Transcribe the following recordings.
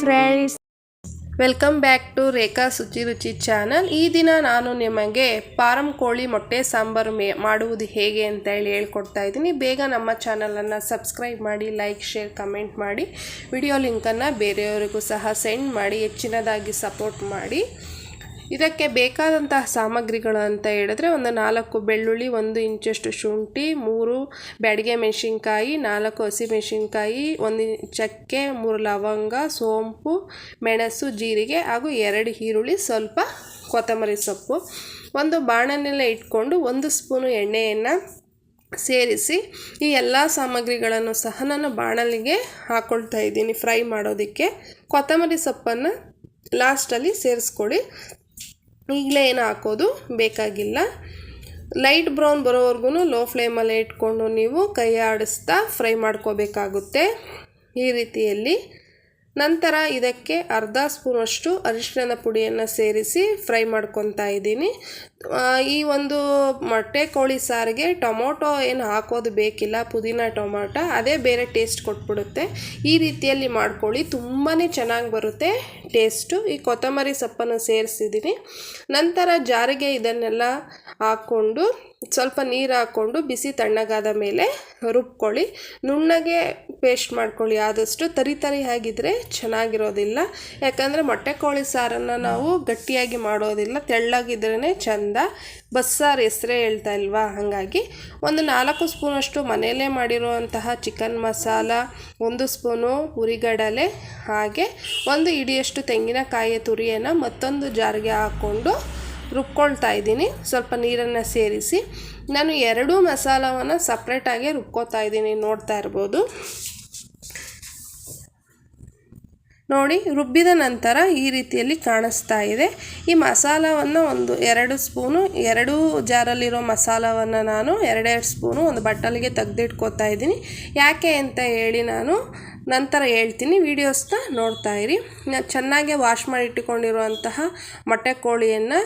Friends welcome back to Rekha Shuchi Ruchi channel ಈ ದಿನ ನಾನು ನಿಮಗೆ ಪಾರಂ ಕೋಳಿ ಮೊಟ್ಟೆ ಸಾಂಬಾರು ಮೇ ಮಾಡುವುದು ಹೇಗೆ ಅಂತ ಹೇಳಿ ಹೇಳ್ಕೊಡ್ತಾ ಇದ್ದೀನಿ. ಬೇಗ ನಮ್ಮ ಚಾನಲನ್ನು ಸಬ್ಸ್ಕ್ರೈಬ್ ಮಾಡಿ ಲೈಕ್ ಶೇರ್ ಕಮೆಂಟ್ ಮಾಡಿ. ವಿಡಿಯೋ ಲಿಂಕನ್ನು ಬೇರೆಯವರಿಗೂ ಸಹ ಸೆಂಡ್ ಮಾಡಿ, ಹೆಚ್ಚಿನದಾಗಿ ಸಪೋರ್ಟ್ ಮಾಡಿ. ಇದಕ್ಕೆ ಬೇಕಾದಂತಹ ಸಾಮಗ್ರಿಗಳು ಅಂತ ಹೇಳಿದ್ರೆ ಒಂದು ನಾಲ್ಕು ಬೆಳ್ಳುಳ್ಳಿ, ಒಂದು ಇಂಚಷ್ಟು ಶುಂಠಿ, ಮೂರು ಬ್ಯಾಡಿಗೆ ಮೆಣಸಿನ್ಕಾಯಿ, ನಾಲ್ಕು ಹಸಿಮೆಣಸಿನ್ಕಾಯಿ ಒಂದು ಚಕ್ಕೆ, ಮೂರು ಲವಂಗ, ಸೋಂಪು, ಮೆಣಸು, ಜೀರಿಗೆ ಹಾಗೂ ಎರಡು ಈರುಳ್ಳಿ, ಸ್ವಲ್ಪ ಕೊತ್ತಂಬರಿ ಸೊಪ್ಪು. ಒಂದು ಬಾಣನೆಲ್ಲ ಇಟ್ಕೊಂಡು ಒಂದು ಸ್ಪೂನು ಎಣ್ಣೆಯನ್ನು ಸೇರಿಸಿ ಈ ಎಲ್ಲ ಸಾಮಗ್ರಿಗಳನ್ನು ಸಹ ನಾನು ಬಾಣಲಿಗೆ ಹಾಕ್ಕೊಳ್ತಾ ಇದ್ದೀನಿ, ಫ್ರೈ ಮಾಡೋದಕ್ಕೆ. ಕೊತ್ತಂಬರಿ ಸೊಪ್ಪನ್ನು ಲಾಸ್ಟಲ್ಲಿ ಸೇರಿಸ್ಕೊಳ್ಳಿ. ಈಗಲೇ ಏನು ಹಾಕೋದು? ಬೇಕಾಗಿಲ್ಲ. ಲೈಟ್ ಬ್ರೌನ್ ಬರೋವರೆಗೂ ಲೋ ಫ್ಲೇಮಲ್ಲೇ ಇಟ್ಕೊಂಡು ನೀವು ಕೈ ಆಡಿಸ್ತಾ ಫ್ರೈ ಮಾಡ್ಕೋಬೇಕಾಗುತ್ತೆ. ಈ ರೀತಿಯಲ್ಲಿ ನಂತರ ಇದಕ್ಕೆ ಅರ್ಧ ಸ್ಪೂನಷ್ಟು ಅರಿಶಿಣದ ಪುಡಿಯನ್ನು ಸೇರಿಸಿ ಫ್ರೈ ಮಾಡ್ಕೊತಾ ಇದ್ದೀನಿ. ಈ ಒಂದು ಮೊಟ್ಟೆ ಕೋಳಿ ಸಾರಿಗೆ ಟೊಮೊಟೊ ಏನು ಹಾಕೋದು ಬೇಕಿಲ್ಲ, ಪುದೀನ, ಟೊಮೊಟೊ, ಅದೇ ಬೇರೆ ಟೇಸ್ಟ್ ಕೊಟ್ಬಿಡುತ್ತೆ. ಈ ರೀತಿಯಲ್ಲಿ ಮಾಡ್ಕೊಳ್ಳಿ ತುಂಬಾ ಚೆನ್ನಾಗಿ ಬರುತ್ತೆ ಟೇಸ್ಟು ಈ ಕೊತ್ತಂಬರಿ ಸೊಪ್ಪನ್ನು ಸೇರಿಸಿದ್ದೀನಿ. ನಂತರ ಜಾರಿಗೆ ಇದನ್ನೆಲ್ಲ ಹಾಕ್ಕೊಂಡು ಸ್ವಲ್ಪ ನೀರು ಹಾಕ್ಕೊಂಡು ಬಿಸಿ ತಣ್ಣಗಾದ ಮೇಲೆ ರುಬ್ಕೊಳ್ಳಿ. ನುಣ್ಣಗೆ ಪೇಸ್ಟ್ ಮಾಡ್ಕೊಳ್ಳಿ, ಆದಷ್ಟು ತರಿ ತರಿ ಆಗಿದ್ರೆ ಚೆನ್ನಾಗಿರೋದಿಲ್ಲ. ಯಾಕಂದರೆ ಮೊಟ್ಟೆ ಕೋಳಿ ಸಾರನ್ನು ನಾವು ಗಟ್ಟಿಯಾಗಿ ಮಾಡೋದಿಲ್ಲ. ತೆಳ್ಳಗಿದ್ರೇ ಚೆಂದ. ಬಸ್ಸಾರು ಹೆಸರೇ ಹೇಳ್ತಾ ಇಲ್ವಾ? ಹಾಗಾಗಿ ಒಂದು ನಾಲ್ಕು ಸ್ಪೂನಷ್ಟು ಮನೆಯಲ್ಲೇ ಮಾಡಿರುವಂತಹ ಚಿಕನ್ ಮಸಾಲ, ಒಂದು ಸ್ಪೂನು ಹುರಿಗಡಲೆ ಹಾಗೆ ಒಂದು ಇಡಿಯಷ್ಟು ತೆಂಗಿನಕಾಯಿಯ ತುರಿಯನ್ನು ಮತ್ತೊಂದು ಜಾರಿಗೆ ಹಾಕ್ಕೊಂಡು ರುಬ್ಕೊಳ್ತಾ ಇದ್ದೀನಿ. ಸ್ವಲ್ಪ ನೀರನ್ನು ಸೇರಿಸಿ. ನಾನು ಎರಡೂ ಮಸಾಲವನ್ನು ಸಪ್ರೇಟಾಗಿ ರುಬ್ಕೋತಾ ಇದ್ದೀನಿ. ನೋಡ್ತಾ ಇರ್ಬೋದು. ನೋಡಿ, ರುಬ್ಬಿದ ನಂತರ ಈ ರೀತಿಯಲ್ಲಿ ಕಾಣಿಸ್ತಾ ಇದೆ. ಈ ಮಸಾಲವನ್ನು ಒಂದು ಎರಡು ಸ್ಪೂನು, ಎರಡು ಜಾರಲ್ಲಿರೋ ಮಸಾಲವನ್ನು ನಾನು ಎರಡೆರಡು ಸ್ಪೂನು ಒಂದು ಬಟ್ಟಲಿಗೆ ತೆಗೆದಿಟ್ಕೋತಾ ಇದ್ದೀನಿ. ಯಾಕೆ ಅಂತ ಹೇಳಿ ನಾನು ನಂತರ ಹೇಳ್ತೀನಿ. ವೀಡಿಯೋಸ್ನ ನೋಡ್ತಾ ಇರಿ. ಚೆನ್ನಾಗಿ ವಾಶ್ ಮಾಡಿ ಇಟ್ಟುಕೊಂಡಿರುವಂತಹ ಮೊಟ್ಟೆ ಕೋಳಿಯನ್ನು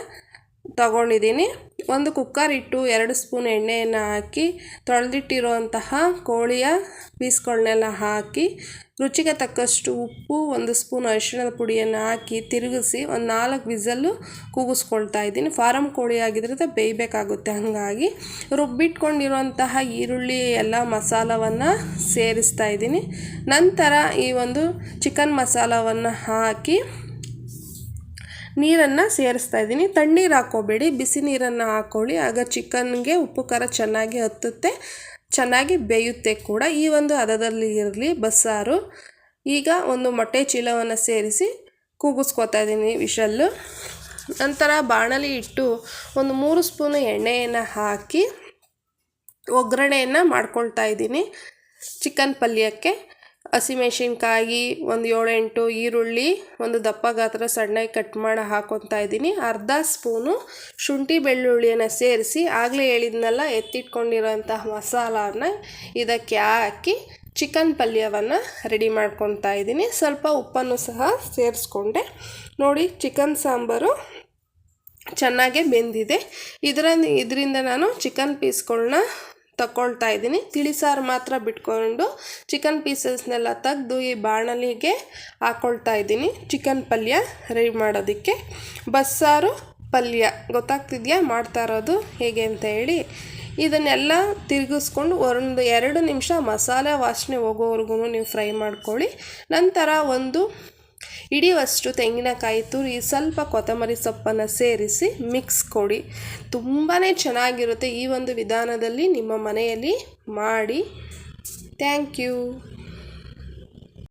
ತಗೊಂಡಿದ್ದೀನಿ. ಒಂದು ಕುಕ್ಕರ್ ಇಟ್ಟು ಎರಡು ಸ್ಪೂನ್ ಎಣ್ಣೆಯನ್ನು ಹಾಕಿ, ತೊಳೆದಿಟ್ಟಿರುವಂತಹ ಕೋಳಿಯ ಪೀಸ್ಗಳನ್ನೆಲ್ಲ ಹಾಕಿ, ರುಚಿಗೆ ತಕ್ಕಷ್ಟು ಉಪ್ಪು, ಒಂದು ಸ್ಪೂನ್ ಅರಿಶಿಣದ ಪುಡಿಯನ್ನು ಹಾಕಿ ತಿರುಗಿಸಿ ಒಂದು ನಾಲ್ಕು ವಿಸಲ್ಲು ಕೂಗಿಸ್ಕೊಳ್ತಾ ಇದ್ದೀನಿ. ಫಾರಮ್ ಕೋಳಿ ಆಗಿದ್ರೆ ಬೇಯಬೇಕಾಗುತ್ತೆ ಹಾಗಾಗಿ. ರುಬ್ಬಿಟ್ಕೊಂಡಿರುವಂತಹ ಈರುಳ್ಳಿ ಎಲ್ಲ ಮಸಾಲವನ್ನು ಸೇರಿಸ್ತಾ ಇದ್ದೀನಿ. ನಂತರ ಈ ಒಂದು ಚಿಕನ್ ಮಸಾಲವನ್ನು ಹಾಕಿ ನೀರನ್ನು ಸೇರಿಸ್ತಾ ಇದ್ದೀನಿ. ತಣ್ಣೀರು ಹಾಕೋಬೇಡಿ ಬಿಸಿ ನೀರನ್ನು ಹಾಕೊಳ್ಳಿ. ಆಗ ಚಿಕನ್ಗೆ ಉಪ್ಪು, ಖಾರ ಚೆನ್ನಾಗಿ ಹತ್ತುತ್ತೆ. ಚೆನ್ನಾಗಿ ಬೇಯುತ್ತೆ ಕೂಡ. ಈ ಒಂದು ಹದದಲ್ಲಿ ಇರಲಿ ಬಸ್ಸಾರು. ಈಗ ಒಂದು ಮೊಟ್ಟೆ ಚೀಲವನ್ನು ಸೇರಿಸಿ ಕೂಗಿಸ್ಕೊತಾ ಇದ್ದೀನಿ ವಿಷಲ್ಲು. ನಂತರ ಬಾಣಲಿ ಇಟ್ಟು ಒಂದು ಮೂರು ಸ್ಪೂನು ಎಣ್ಣೆಯನ್ನು ಹಾಕಿ ಒಗ್ಗರಣೆಯನ್ನು ಮಾಡ್ಕೊಳ್ತಾ ಇದ್ದೀನಿ ಚಿಕನ್ ಪಲ್ಯಕ್ಕೆ. ಹಸಿಮೆಣ್ಸಿನ್ಕಾಯಿ ಒಂದು ಏಳೆಂಟು ಈರುಳ್ಳಿ, ಒಂದು ದಪ್ಪ ಗಾತ್ರ ಸಣ್ಣಗೆ ಕಟ್ ಮಾಡಿ ಹಾಕೊತಾ ಇದ್ದೀನಿ. ಅರ್ಧ ಸ್ಪೂನು ಶುಂಠಿ ಬೆಳ್ಳುಳ್ಳಿಯನ್ನು ಸೇರಿಸಿ ಆಗಲೇ ಹೇಳಿದ್ನಲ್ಲ, ಎತ್ತಿಟ್ಕೊಂಡಿರೋಂತಹ ಮಸಾಲಾನ ಇದಕ್ಕೆ ಹಾಕಿ ಚಿಕನ್ ಪಲ್ಯವನ್ನು ರೆಡಿ ಮಾಡ್ಕೊತಾ ಇದ್ದೀನಿ. ಸ್ವಲ್ಪ ಉಪ್ಪನ್ನು ಸಹ ಸೇರಿಸ್ಕೊಂಡೆ. ನೋಡಿ, ಚಿಕನ್ ಸಾಂಬಾರು ಚೆನ್ನಾಗೇ ಬೆಂದಿದೆ. ಇದರ ಇದರಿಂದ ನಾನು ಚಿಕನ್ ಪೀಸ್ಗಳನ್ನ ತಗೊಳ್ತಾ ಇದ್ದೀನಿ. ತಿಳಿಸಾರು ಮಾತ್ರ ಬಿಟ್ಕೊಂಡು ಚಿಕನ್ ಪೀಸಸ್ನೆಲ್ಲ ತೆಗೆದು ಈ ಬಾಣಲಿಗೆ ಹಾಕ್ಕೊಳ್ತಾ ಇದ್ದೀನಿ. ಚಿಕನ್ ಪಲ್ಯ ರೆಡಿ ಮಾಡೋದಕ್ಕೆ. ಬಸ್ಸಾರು ಪಲ್ಯ. ಗೊತ್ತಾಗ್ತಿದೆಯಾ? ಮಾಡ್ತಾ ಇರೋದು ಹೇಗೆ ಅಂತ ಹೇಳಿ. ಇದನ್ನೆಲ್ಲ ತಿರುಗಿಸ್ಕೊಂಡು ಒಂದು ಎರಡು ನಿಮಿಷ ಮಸಾಲೆ ವಾಸನೆ ಹೋಗೋವರೆಗೂ ನೀವು ಫ್ರೈ ಮಾಡ್ಕೊಳ್ಳಿ. ನಂತರ ಒಂದು ಹಿಡಿಯುವಷ್ಟು ತೆಂಗಿನಕಾಯಿ ತುರಿ, ಸ್ವಲ್ಪ ಕೊತ್ತಂಬರಿ ಸೊಪ್ಪನ್ನು ಸೇರಿಸಿ ಮಿಕ್ಸ್ ಕೊಡಿ. ತುಂಬಾ ಚೆನ್ನಾಗಿರುತ್ತೆ ಈ ಒಂದು ವಿಧಾನದಲ್ಲಿ ನಿಮ್ಮ ಮನೆಯಲ್ಲಿ ಮಾಡಿ. Thank you